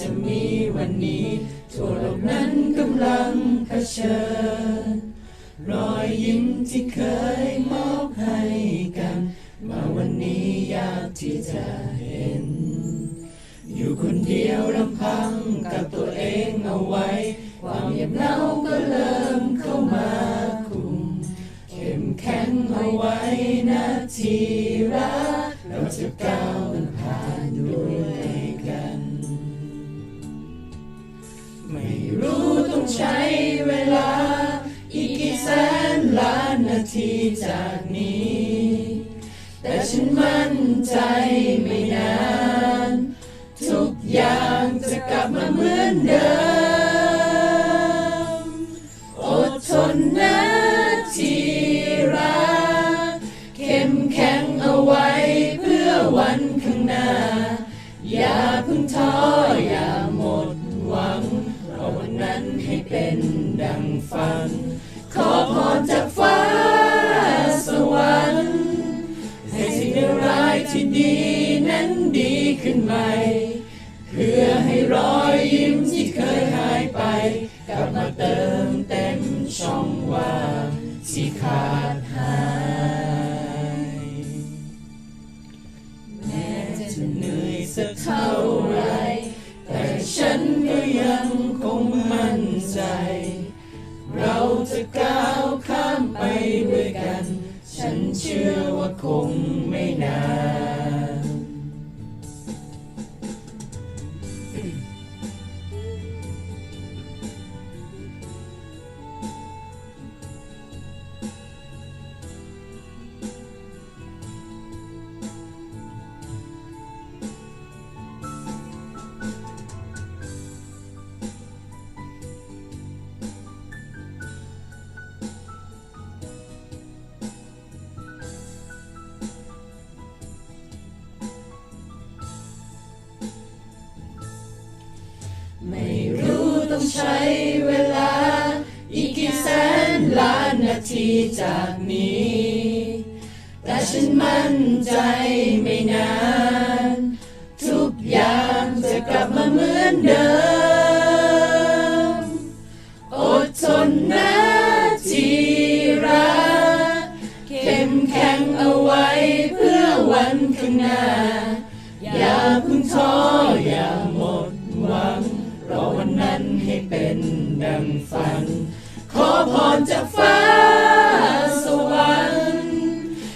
จะมีวันนี้ทั่วโลกนั้นกำลังเผชิญรอยยิ้มที่เคยมอบให้กัน มาวันนี้ยากที่จะเห็น อยู่คนเดียวลำพังกับตัวเองเอาไว้ ความเงียบเหงาก็เริ่มเข้ามาคุมเข้มแข็งเอาไว้นาทีรักเราจะก้าวมันผ่านด้วย รู้ต้องใช้เวลา อีกกี่แสนล้านนาทีจากนี้ แต่ฉันมั่นใจไม่นาน ทุกอย่างจะกลับมาเหมือนเดิม อดทนนะที่รักเข้มแข็งเอาไว้เพื่อวันข้างหน้า อย่าเพิ่งท้อ ฝัน ขอพรจากฟ้าสวรรค์ ให้สิ่งร้ายที่ดีนั้นดีขึ้นใหม่เพื่อให้รอยยิ้มที่เคยหายไป กลับมาเติมเต็มช่องว่างที่ขาดหายแม้จะเหนื่อยสักเท่าไรแต่ฉันก็ยังคงมั่นใจ จะก้าวข้ามไปด้วยกัน ฉันเชื่อว่าคงไม่นาน ใช้เวลา อีกกี่แสนล้านนาทีจากนี้ แต่ฉันมั่นใจไม่นาน ทุกอย่างจะกลับมาเหมือนเดิม อดทนนะที่รักเข้มแข็งเอาไว้เพื่อวันข้างหน้า ฝัน ขอพรจากฟ้าสวรรค์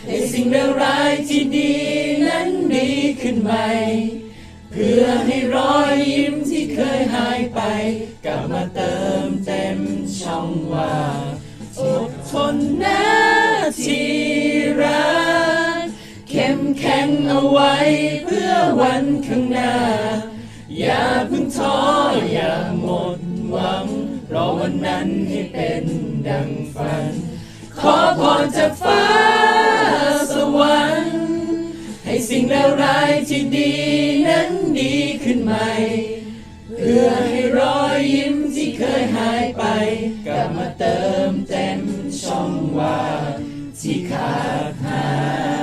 ให้สิ่งเลวร้ายที่ดีนั้นดีขึ้นใหม่ เพื่อให้รอยยิ้มที่เคยหายไป กลับมาเติมเต็มช่องว่างอดทนนะที่รักเข้มแข็งเอาไว้เพื่อวันข้างหน้า อย่าเพิ่งท้ออย่าหมดหวัง รอวันนั้นให้เป็นดังฝัน ขอพรจากฟ้าสวรรค์ ให้สิ่งเลวร้ายที่ดีนั้นดีขึ้นใหม่ เพื่อให้รอยยิ้มที่เคยหายไป กลับมาเติมเต็มช่องว่างที่ขาดหาย